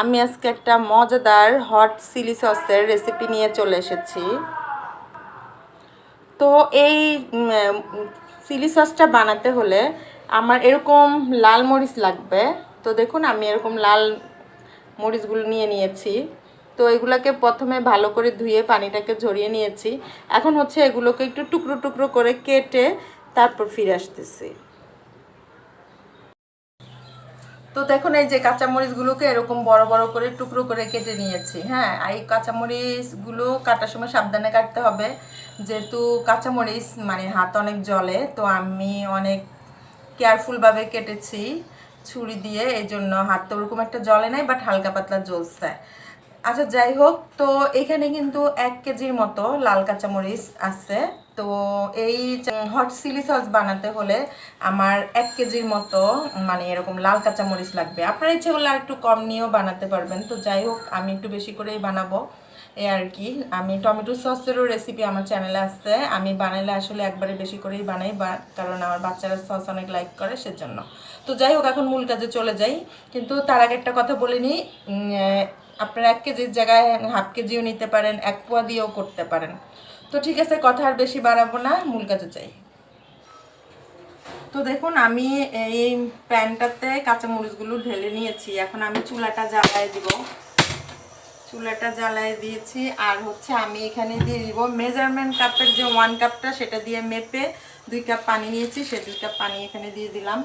আমি আজকে একটা মজাদার হট চিলি সসের রেসিপি নিয়ে চলে এসেছি। তো এই চিলি সসটা বানাতে হলে আমার এরকম লাল মরিচ লাগবে। তো দেখুন, আমি এরকম লাল মরিচগুলো নিয়ে নিয়েছি। তো এগুলোকে প্রথমে ভালো করে ধুয়ে পানিটাকে ঝরিয়ে নিয়েছি। এখন হচ্ছে এগুলোকে একটু টুকরো টুকরো করে কেটে তারপর ফিরে আসতেছি। তো দেখুন এই যে কাঁচামরিচগুলোকে এরকম বড় বড় করে টুকরো করে কেটে নিয়েছি হ্যাঁ? এই কাঁচামরিচগুলো কাটার সময় সাবধানে কাটতে হবে। যেহেতু কাঁচামরিচ মানে হাত অনেক জলে তো আমি অনেক কেয়ারফুলভাবে কেটেছি ছুরি দিয়ে এই জন্য হাত তো ওরকম একটা জলে নাই বাট হালকা পাতলা জ্বলছে। আচ্ছা যাই হোক, তো এখানে কিন্তু এক কেজির মতো লাল কাঁচামরিচ আছে। তো এই হট চিলি সস বানাতে হলে আমার এক কেজির মতো মানে এরকম লাল কাঁচামরিচ লাগবে। আপনার ইচ্ছে হলে একটু কম নিয়েও বানাতে পারবেন। তো যাই হোক, আমি একটু বেশি করেই বানাবো। এ আর কি। আমি টমেটো সসেরও রেসিপি আমার চ্যানেলে আসছে আমি বানাইলে আসলে একবারে বেশি করেই বানাই, বা কারণ আমার বাচ্চারা সস অনেক লাইক করে সেজন্য। তো যাই হোক, এখন মূল কাজে চলে যাই। কিন্তু তার আগে একটা কথা বলে নিই। আপনারা এক কেজির জায়গায় হাফ কেজিও নিতে পারেন, এক পোয়া দিয়েও করতে পারেন। তো ঠিক আছে, কথা আর বেশি বাড়াবো না, মূল কাজে চাই তো দেখুন, আমি এই প্যানটাতে কাঁচামরিচগুলো ঢেলে নিয়েছি। এখন আমি চুলাটা জ্বালায় দিব। চুলাটা জ্বালায় দিয়েছি, আর হচ্ছে আমি এখানে দিয়ে দিব মেজারমেন্ট কাপের যে ওয়ান কাপটা, সেটা দিয়ে মেপে দুই কাপ পানি নিয়েছি, সে দুই কাপ পানি এখানে দিয়ে দিলাম।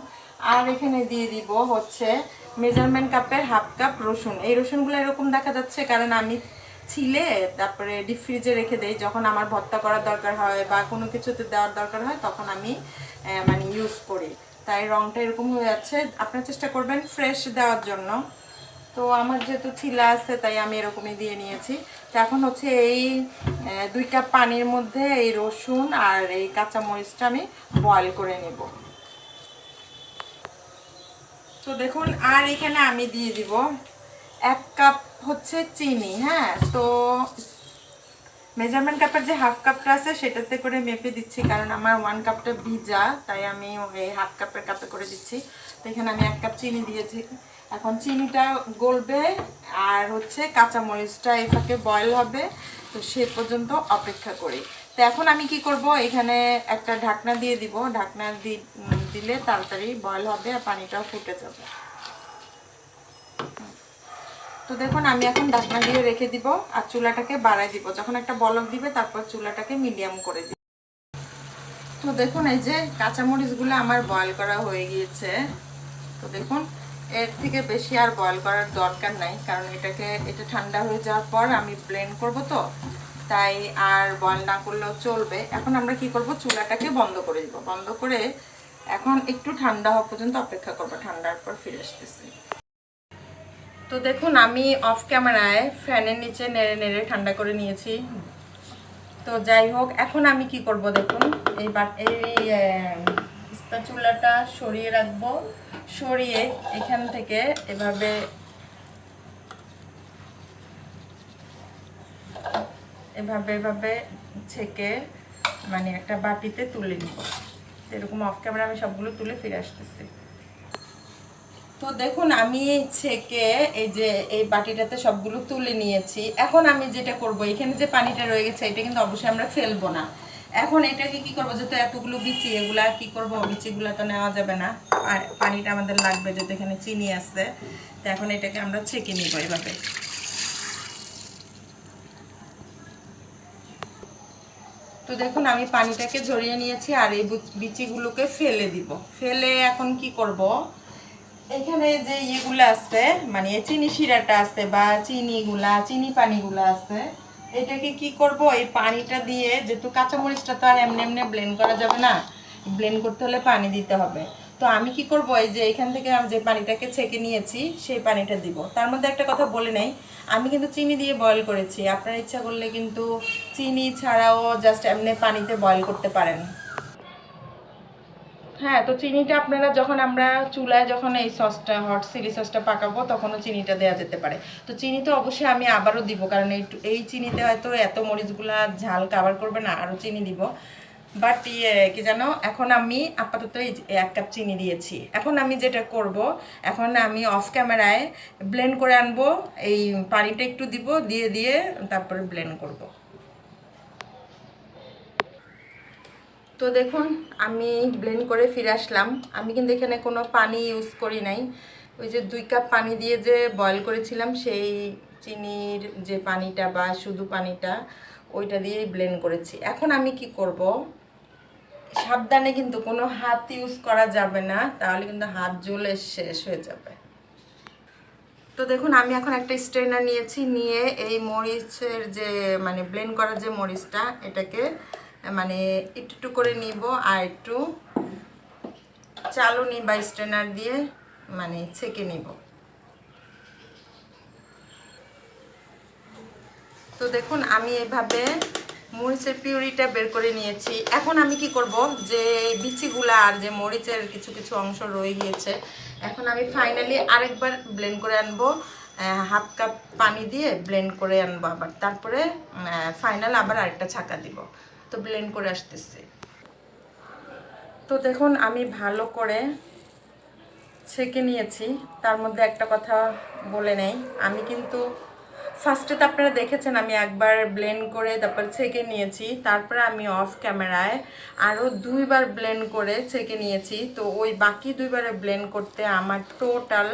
আর এখানে দিয়ে দিব হচ্ছে মেজারমেন্ট কাপের হাফ কাপ রসুন। এই রসুনগুলো এরকম দেখা যাচ্ছে, কারণ আমি ছিলে তারপরে ডিপ ফ্রিজে রেখে দেই। যখন আমার ভর্তা করার দরকার হয় বা কোনো কিছুতে দেওয়ার দরকার হয়, তখন আমি মানে ইউজ করি। তাই রঙটা এরকম হয়ে যাচ্ছে। আপনার চেষ্টা করবেন ফ্রেশ দেওয়ার জন্য। তো আমার যেহেতু ছিলা আছে, তাই আমি এরকমই দিয়ে নিয়েছি। তো এখন হচ্ছে এই দুই কাপ পানির মধ্যে এই রসুন আর এই কাঁচা মরিচটা আমি বয়েল করে নেব। তো দেখুন, আর এখানে আমি দিয়ে দিব এক কাপ হচ্ছে চিনি হ্যাঁ? তো মেজারমেন্ট কাপের যে হাফ কাপটা আছে, সেটাতে করে মেপে দিচ্ছি, কারণ আমার ওয়ান কাপটা ভিজা, তাই আমি এই হাফ কাপের কাপে করে দিচ্ছি। তো এখানে আমি এক কাপ চিনি দিয়েছি। এখন চিনিটা গলবে আর হচ্ছে কাঁচামরিচটা ফাঁকে বয়েল হবে। তো সে পর্যন্ত অপেক্ষা করি। তো এখন আমি কি করব? এখানে একটা ঢাকনা দিয়ে দিব। ঢাকনা দিলে তাড়াতাড়ি বয়েল হবে আর পানিটাও ফুটে যাবে। তো দেখুন, আমি এখন ঢাকনা দিয়ে রেখে দিব আর চুলাটাকে বাড়াই দিব। যখন একটা বলক দিবে, তারপর চুলাটাকে মিডিয়াম করে দিব। তো দেখুন, এই যে কাঁচামরিচগুলো আমার বয়েল করা হয়ে গিয়েছে। তো দেখুন এর থেকে বেশি আর বয়েল করার দরকার নাই, কারণ এটাকে, এটা ঠান্ডা হয়ে যাওয়ার পর আমি ব্লেন্ড করব তো, তাই আর বয়েল না করলেও চলবে। এখন আমরা কি করব? চুলাটাকে বন্ধ করে দিব। বন্ধ করে এখন একটু ঠান্ডা হওয়া পর্যন্ত অপেক্ষা করব। ঠান্ডার পর ফিরে আসতেছি। তো দেখুন, আমি অফ ক্যামেরায় ফ্যানের নিচে নেড়ে নেড়ে ঠান্ডা করে নিয়েছি। তো যাই হোক, এখন আমি কি করব দেখুন? এই এই চুলাটা সরিয়ে রাখব। সরিয়ে এখান থেকে এভাবে এভাবে এভাবে ছেঁকে মানে একটা বাটিতে তুলে নিব। এরকম অফ ক্যামেরা আমি সবগুলো তুলে ফিরে আসতেছি। তো দেখুন, আমি ছেঁকে এই যে এই বাটিটাতে সবগুলো তুলে নিয়েছি। এখন আমি যেটা করব, এখানে যে পানিটা রয়ে গেছে, এটা কিন্তু অবশ্যই আমরা ফেলব না। এখন এটাকে কি করব? যেহেতু এতগুলো বিচি, এগুলা কি করব? বিচিগুলো তো নেওয়া যাবে না। আর পানিটা আমাদের লাগবে যেহেতু এখানে চিনি আছে। তো এখন এটাকে আমরা ছেঁকে নিব এভাবে। তো দেখুন, আমি পানিটাকে ঝরিয়ে নিয়েছি আর এই বিচিগুলোকে ফেলে দিব। ফেলে এখন কি করব? এখানে যে ইয়েগুলো আছে মানে চিনি শিরাটা আছে বা চিনিগুলা, চিনি পানিগুলো আছে এটাকে কি করব? এই পানিটা দিয়ে যেহেতু কাঁচামরিচটা তো আর এমনি এমনি ব্লেন্ড করা যাবে না ব্লেন্ড করতে হলে পানি দিতে হবে। তো আমি কি করব? এই যে এখান থেকে আমি যে পানিটাকে ছেঁকে নিয়েছি, সেই পানিটা দিব। তার মধ্যে একটা কথা বলে নেই, আমি কিন্তু চিনি দিয়ে বয়ল করেছি। আপনার ইচ্ছা করলে কিন্তু চিনি ছাড়াও জাস্ট এমনি পানিতে বয়ল করতে পারেন। হ্যাঁ তো চিনিটা আপনারা যখন আমরা চুলায় যখন এই সসটা হট চিলি সসটা পাকাবো, তখনও চিনিটা দেওয়া যেতে পারে। তো চিনি তো অবশ্যই আমি আবারও দিব, কারণ এই এই চিনিতে হয়তো এত মরিচগুলা ঝাল কাভার করবে না, আরও চিনি দিব। বাট ইয়ে কি জানো, এখন আমি আপাতত এই এক কাপ চিনি দিয়েছি। এখন আমি যেটা করব, এখন আমি অফ ক্যামেরায় ব্লেন্ড করে আনব, এই পানিটা একটু দিব, দিয়ে দিয়ে তারপরে ব্লেন্ড করব। তো দেখুন, আমি ব্লেন্ড করে ফিরে আসলাম। আমি কিন্তু এখানে কোনো পানি ইউজ করি নাই। ওই যে দুই কাপ পানি দিয়ে যে বয়েল করেছিলাম, সেই চিনির যে পানিটা বা শুধু পানিটা, ওইটা দিয়েই ব্লেন্ড করেছি। এখন আমি কি করব? সাবধানে কিন্তু কোনো হাত ইউজ করা যাবে না, তাহলে কিন্তু হাত জ্বলে শেষ হয়ে যাবে। তো দেখুন, আমি এখন একটা স্ট্রেনার নিয়েছি, নিয়ে এই মরিচের যে মানে ব্লেন্ড করা যে মরিচটা, এটাকে মানে একটু একটু করে নিব আর একটু চালুনি বা স্ট্রেনার দিয়ে মানে ছেঁকে নিব। তো দেখুন, আমি এভাবে মরিচের পিউরিটা বের করে নিয়েছি। এখন আমি কি করব? যে বিচিগুলা আর যে মরিচের কিছু কিছু অংশ রয়ে গিয়েছে, এখন আমি ফাইনালি আরেকবার ব্লেন্ড করে আনব। হাফ কাপ পানি দিয়ে ব্লেন্ড করে আনব আবার। তারপরে ফাইনাল আবার আরেকটা ছাকা দিব। তো ব্লেন্ড করে আসতেছে। তো দেখুন, আমি ভালো করে ছেঁকে নিয়েছি। তার মধ্যে একটা কথা বলে নেই। আমি কিন্তু ফার্স্টে তো আপনারা দেখেছেন, আমি একবার ব্লেন্ড করে তারপর ছেঁকে নিয়েছি। তারপরে আমি অফ ক্যামেরায় আরও দুইবার ব্লেন্ড করে ছেঁকে নিয়েছি। তো ওই বাকি দুইবারে ব্লেন্ড করতে আমার টোটাল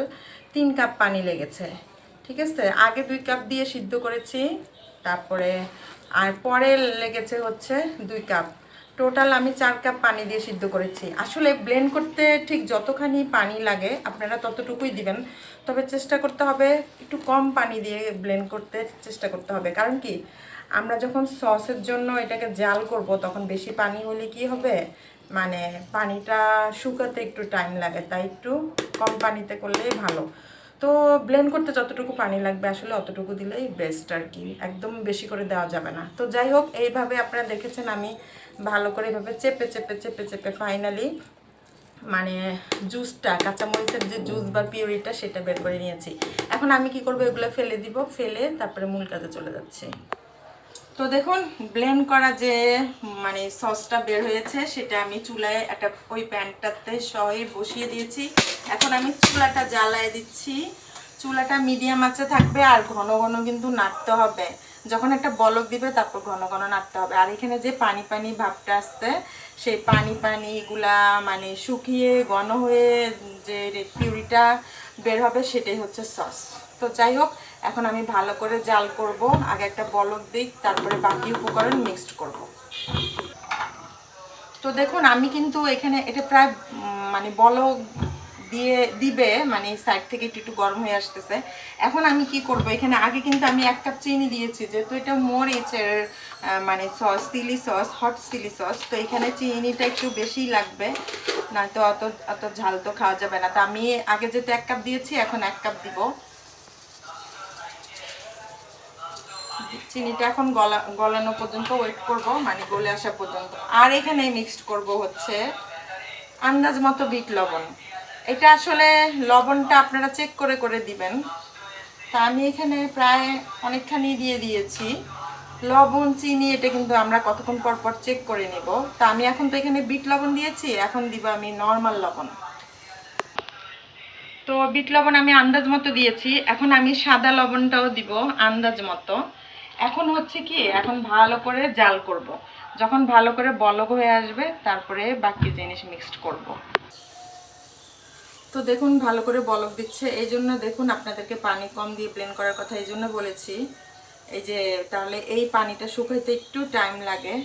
তিন কাপ পানি লেগেছে। ঠিক আছে? আগে দুই কাপ দিয়ে সিদ্ধ করেছি। তারপরে, আর পরে লেগেছে হচ্ছে দুই কাপ। টোটাল আমি চার কাপ পানি দিয়ে সিদ্ধ করেছি। আসলে ব্লেন্ড করতে ঠিক যতখানি পানি লাগে, আপনারা ততটুকুই দিবেন। তবে চেষ্টা করতে হবে একটু কম পানি দিয়ে ব্লেন্ড করতে চেষ্টা করতে হবে। কারণ কি, আমরা যখন সসের জন্য এটাকে জাল করব, তখন বেশি পানি হলে কি হবে? মানে পানিটা শুকাতে একটু টাইম লাগে, তাই একটু কম পানিতে করলেই ভালো। তো ব্লেন্ড করতে যতটুকু পানি লাগবে আসলে অতটুকু দিলেই বেস্ট আর কি। একদম বেশি করে দেওয়া যাবে না। তো যাই হোক, এইভাবে আপনারা দেখেছেন আমি ভালো করে এভাবে চেপে চেপে চেপে চেপে ফাইনালি মানে জুসটা কাঁচামরিচের যে জুস বা পিউরিটা সেটা বের করে নিয়েছি। এখন আমি কি করব, এগুলো ফেলে দিব। ফেলে তারপরে মূল কাজে চলে যাচ্ছি। তো দেখুন ব্লেন্ড করা যে মানে সসটা বের হয়েছে, সেটা আমি চুলায় একটা, ওই প্যানটাতে সহই বসিয়ে দিয়েছি। এখন আমি চুলাটা জ্বালায় দিচ্ছি। চুলাটা মিডিয়াম আঁচে থাকবে আর ঘন ঘন কিন্তু নাড়তে হবে। যখন একটা বলক দিবে, তারপর ঘন ঘন নাড়তে হবে। আর এখানে যে পানি পানি ভাবটা আসছে, সেই পানি পানিগুলা মানে শুকিয়ে ঘন হয়ে যে পিউরিটা বের হবে, সেটাই হচ্ছে সস তো যাই হোক এখন আমি ভালো করে জাল করব, আগে একটা বলক দিই তারপরে বাকি উপকরণ মিক্সড করব। তো দেখুন, আমি কিন্তু এখানে এটা প্রায় মানে বলক দিয়ে দিবে মানে সাইড থেকে একটু একটু গরম হয়ে আসতেছে। এখন আমি কি করব, এখানে আগে কিন্তু আমি এক কাপ চিনি দিয়েছি, যেহেতু এটা মরিচের মানে sauce chilli sauce hot chilli sauce তো এখানে চিনিটা একটু বেশিই লাগবে, নয়তো অত অত ঝাল তো খাওয়া যাবে না। তো আমি আগে যেহেতু এক কাপ দিয়েছি, এখন এক কাপ দিব। চিনিটা এখন গলা, গলানো পর্যন্ত ওয়েট করব মানে গলে আসা পর্যন্ত। আর এখানে মিক্সড করব হচ্ছে আন্দাজ মতো বিট লবণ। এটা আসলে লবণটা আপনারা চেক করে করে দিবেন। তা আমি এখানে প্রায় অনেকখানি দিয়ে দিয়েছি। লবণ, চিনি, এটা কিন্তু আমরা কতক্ষণ পর পর চেক করে নেব। তা আমি এখন তো এখানে বিট লবণ দিয়েছি, এখন দিব আমি নর্মাল লবণ। তো বিট লবণ আমি আন্দাজ মতো দিয়েছি, এখন আমি সাদা লবণটাও দিব আন্দাজ মতো। এখন হচ্ছে কি, এখন ভালো করে জাল করব। যখন ভালো করে বলক হয়ে আসবে, তারপরে বাকি জিনিস মিক্সড করব। তো দেখুন, ভালো করে বলক দিচ্ছে এই জন্য দেখুন, আপনাদেরকে পানি কম দিয়ে ব্লেন্ড করার কথা এই জন্য বলেছি এই যে, তাহলে এই পানিটা শুকাইতে একটু টাইম লাগে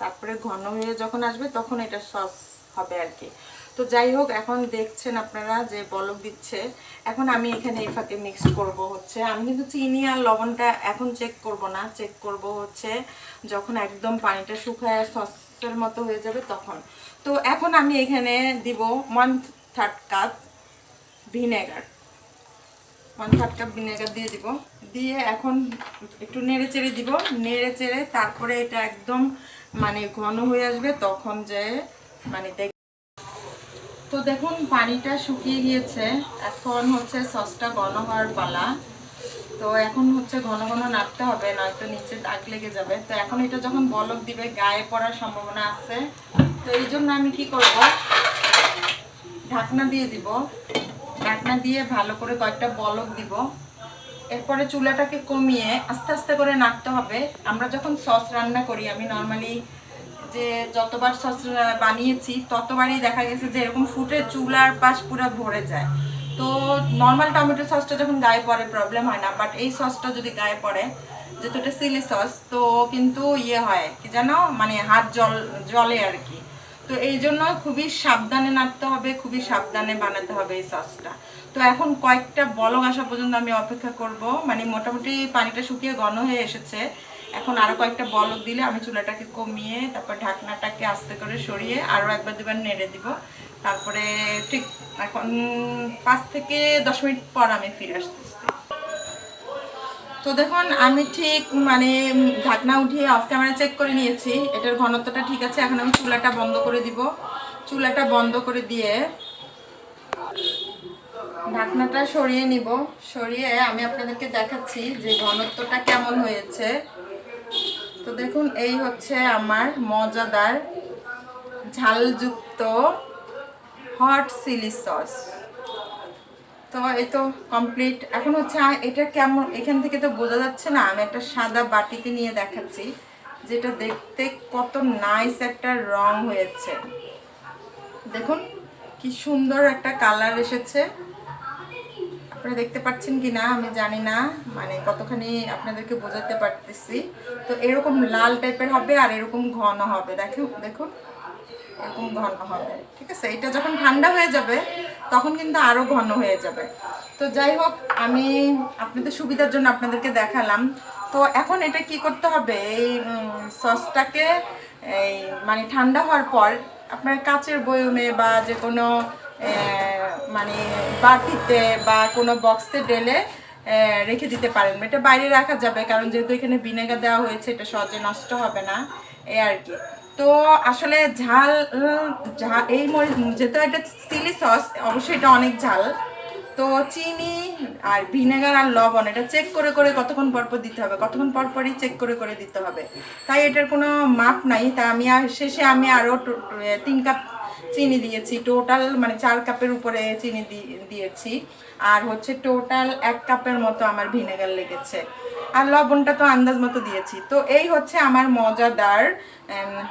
তারপরে ঘন হয়ে যখন আসবে, তখন এটা সস হবে আর কি তো যাই হোক, এখন দেখছেন আপনারা যে বলক দিচ্ছে। এখন আমি এখানে এই ফাঁকে মিক্স করব হচ্ছে। আমি কিন্তু চিনি আর লবণটা এখন চেক করব না। চেক করব হচ্ছে যখন একদম পানিটা শুকায় সসের মতো হয়ে যাবে তখন। তো এখন আমি এখানে দিব one third cup vinegar one third cup vinegar দিয়ে দিব। দিয়ে এখন একটু নেড়ে চেড়ে দিব। নেড়ে চেড়ে তারপরে এটা একদম মানে ঘন হয়ে আসবে তখন যে মানে তো দেখুন, পানিটা শুকিয়ে গিয়েছে। এখন হচ্ছে সসটা ঘন হওয়ার পালা। তো এখন হচ্ছে ঘন ঘন নাড়তে হবে, নয়তো নিচে দাগ লেগে যাবে। তো এখন এটা যখন বলক দিবে, গায়ে পড়ার সম্ভাবনা আছে। তো এই জন্য আমি কি করব? ঢাকনা দিয়ে দিব। ঢাকনা দিয়ে ভালো করে কয়েকটা বলক দিব। এরপরে চুলাটাকে কমিয়ে আস্তে আস্তে করে নাড়তে হবে। আমরা যখন সস রান্না করি, আমি নর্মালি যে যতবার সস বানিয়েছি, ততবারই দেখা গেছে যে এরকম ফুটে চুলার পাশ পুরো ভরে যায়। তো নর্মাল টমেটো সসটা যখন গায়ে পড়ে প্রবলেম হয় না বাট এই সসটা যদি গায়ে পড়ে, যেহেতু এটা চিলি সস তো কিন্তু ইয়ে হয়, কি জানো? মানে হাত জল, জলে আর কি। তো এই জন্য খুবই সাবধানে নাড়তে হবে, খুবই সাবধানে বানাতে হবে এই সসটা। তো এখন কয়েকটা বলক আসা পর্যন্ত আমি অপেক্ষা করব। মানে মোটামুটি পানিটা শুকিয়ে ঘন হয়ে এসেছে। এখন আরও কয়েকটা বলক দিলে আমি চুলাটাকে কমিয়ে তারপর ঢাকনাটাকে আস্তে করে সরিয়ে আরও একবার দুবার নেড়ে দিব। তারপরে ঠিক এখন পাঁচ থেকে দশ মিনিট পর আমি ফিরে আসতেছি। তো দেখুন, আমি ঠিক মানে ঢাকনা উঠিয়ে অফ ক্যামেরা চেক করে নিয়েছি। এটার ঘনত্বটা ঠিক আছে, এখন আমি চুলাটা বন্ধ করে দিব। চুলাটা বন্ধ করে দিয়ে ঢাকনাটা সরিয়ে নিব। সরিয়ে আমি আপনাদেরকে দেখাচ্ছি যে ঘনত্বটা কেমন হয়েছে। দেখুন, এই হচ্ছে আমার মজাদার ঝালযুক্ত হট চিলি সস তো এই তো কমপ্লিট এখন হচ্ছে এটা কেমন, এখান থেকে তো বোঝা যাচ্ছে না, আমি একটা সাদা বাটিতে নিয়ে দেখাচ্ছি, যেটা দেখতে কত নাইস একটা রং হয়েছে। দেখুন, কি সুন্দর একটা কালার এসেছে। আপনারা দেখতে পাচ্ছেন কি না আমি জানি না। মানে কতখানি আপনাদেরকে বোঝাতে পারতেছি। তো এরকম লাল টাইপের হবে আর এরকম ঘন হবে। দেখুন দেখুন। এরকম ঘন হবে। ঠিক আছে? এটা যখন ঠান্ডা হয়ে যাবে, তখন কিন্তু আরও ঘন হয়ে যাবে। তো যাই হোক, আমি আপনাদের সুবিধার জন্য আপনাদেরকে দেখালাম। তো এখন এটা কি করতে হবে? এই সসটাকে, এই মানে ঠান্ডা হওয়ার পর আপনার কাচের বয়মে বা যে কোনো মানে বাটিতে বা কোনো বক্সে আহ, রেখে দিতে পারেন। এটা বাইরে রাখা যাবে কারণ যেহেতু এখানে ভিনেগার দেওয়া হয়েছে এটা সহজে নষ্ট হবে না। এই আর কি। তো আসলে ঝাল উম, ঝা- এই যেহেতু এটা চিলি সস অবশ্যই এটা অনেক ঝাল। তো চিনি আর ভিনেগার আর লবণ এটা চেক করে করে কতক্ষণ পর পর দিতে হবে। কতক্ষণ পর পরই চেক করে করে দিতে হবে। তাই এটার কোনো মাপ নাই। তা আমি শেষে আমি আরও তিন কাপ চিনি দিয়েছি টোটাল মানে চার কাপের উপরে চিনি দিয়েছি। আর হচ্ছে টোটাল এক কাপের মতো আমার ভিনেগার লেগেছে। আর লবণটা তো আন্দাজ মতো দিয়েছি। তো এই হচ্ছে আমার মজাদার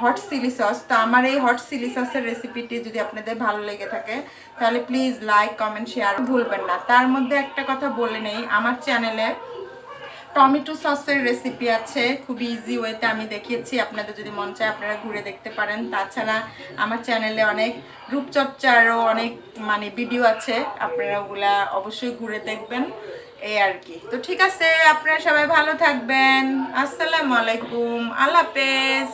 হট চিলি সস তো আমার এই হট চিলি সসের রেসিপিটি যদি আপনাদের ভালো লেগে থাকে, তাহলে প্লিজ লাইক কমেন্ট শেয়ার ভুলবেন না। তার মধ্যে একটা কথা বলে নেই। আমার চ্যানেলে টমেটো সসের রেসিপি আছে খুবই ইজি ওয়েতে আমি দেখিয়েছি, আপনাদের যদি মন চায় আপনারা ঘুরে দেখতে পারেন। তাছাড়া আমার চ্যানেলে অনেক রূপচর্চারও অনেক মানে ভিডিও আছে, আপনারা ওগুলা অবশ্যই ঘুরে দেখবেন, এই আর কি। তো ঠিক আছে, আপনারা সবাই ভালো থাকবেন, আসসালামু আলাইকুম, আল্লাহ হাফেজ।